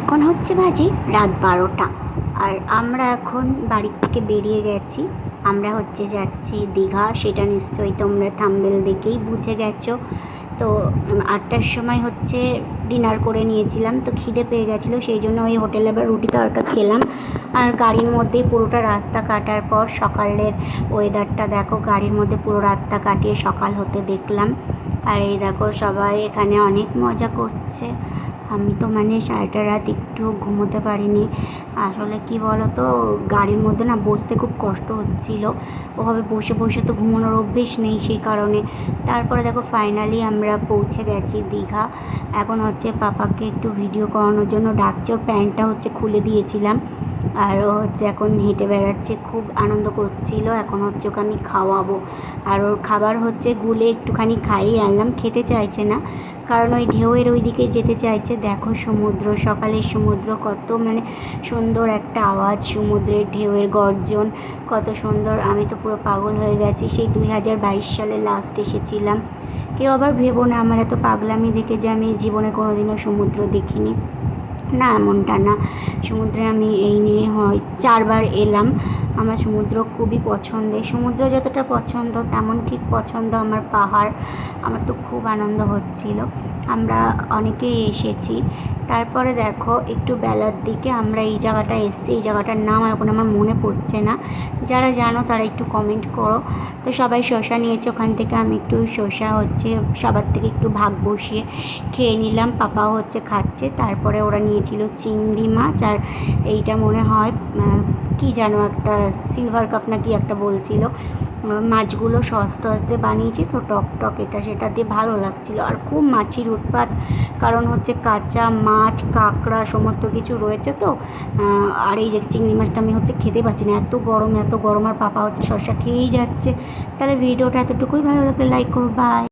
এখন হচ্ছে বাজে রাত বারোটা। আর আমরা এখন বাড়ির থেকে বেরিয়ে গেছি। আমরা হচ্ছে যাচ্ছি দীঘা, সেটা নিশ্চয়ই তোমরা থাম্বেল দেখেই বুঝে গেছো। তো আটটার সময় হচ্ছে ডিনার করে নিয়েছিলাম, তো খিদে পেয়ে গেছিল, সেই জন্য ওই হোটেলে আবার রুটি তরকা খেলাম। আর গাড়ির মধ্যে পুরোটা রাস্তা কাটার পর সকালের ওয়েদারটা দেখো, গাড়ির মধ্যে পুরো রাতটা কাটিয়ে সকাল হতে দেখলাম। আর এই দেখো সবাই এখানে অনেক মজা করছে। আমি তো মানে সারাটা রাত একটু ঘুমোতে পারিনি। আসলে কি বলো তো গাড়ির মধ্যে না বসতে খুব কষ্ট হচ্ছিল। ওভাবে বসে বসে তো ঘুমানোর অভ্যেস নেই সেই কারণে। তারপরে দেখো ফাইনালি আমরা পৌঁছে গেছি দীঘা। এখন হচ্ছে পাপাকে একটু ভিডিও করানোর জন্য ডাকছে। ওর প্যান্টটা হচ্ছে খুলে দিয়েছিলাম। আর ও হচ্ছে এখন হেঁটে বেড়াচ্ছে, খুব আনন্দ করছিল। এখন হচ্ছে ওকে আমি খাওয়াবো। আর ওর খাবার হচ্ছে গুলে একটুখানি খাইয়ে আনলাম, খেতে চাইছে না। কারণ ওই ঢেউয়ের ওই দিকে যেতে চাইছে, দেখো সমুদ্র সকালের সমুদ্র, কত মানে সুন্দর একটা আওয়াজ, সমুদ্রের ঢেউয়ের গর্জন, কত সুন্দর। আমি তো পুরো পাগল হয়ে গেছি, সেই দুই হাজার বাইশ সালে লাস্ট এসেছিলাম। কেউ আবার ভেবো না, আমার এত পাগলামি দেখে যে আমি জীবনে কোনোদিনও সমুদ্র দেখিনি। না, এমনটা না। সমুদ্রে আমি এই নিয়ে হয়, চারবার এলাম। আমার সমুদ্র খুবই পছন্দের সমুদ্র যতটা পছন্দ, তেমন ঠিক পছন্দ আমার পাহাড়। আমার তো খুব আনন্দ হচ্ছিল। আমরা অনেকেই এসেছি। তারপরে দেখো, একটু বেলার দিকে আমরা এই জায়গাটা এসেছি, এই জায়গাটার নাম এখন আমার মনে পড়ছে না। যারা জানো তারা একটু কমেন্ট করো। তো সবাই শসা নিয়েছে, ওখান থেকে আমি একটু শসা হচ্ছে, সবার থেকে একটু ভাগ বসিয়ে খেয়ে নিলাম, পাপাও হচ্ছে খাচ্ছে। তারপরে ওরা নিয়েছিল চিংড়ি মাছ, আর এইটা মনে হয় কি জানো একটা সিলভার কাপ না কি একটা বলছিল। মাছগুলো সস টস দিয়ে বানিয়েছি, তো টক টক এটা, সেটা দিয়ে ভালো লাগছিল। আর খুব মাছির উৎপাত, কারণ হচ্ছে কাঁচা মাছ, কাঁকড়া, সমস্ত কিছু রয়েছে তো আর এই যে চিংড়ি মাছটা আমি হচ্ছে খেতে পাচ্ছি না। এত গরম এত গরম, আর পাপা হচ্ছে শসা খেয়েই যাচ্ছে। তাহলে ভিডিওটা এতটুকুই, ভালো লাগলে লাইক করো বাই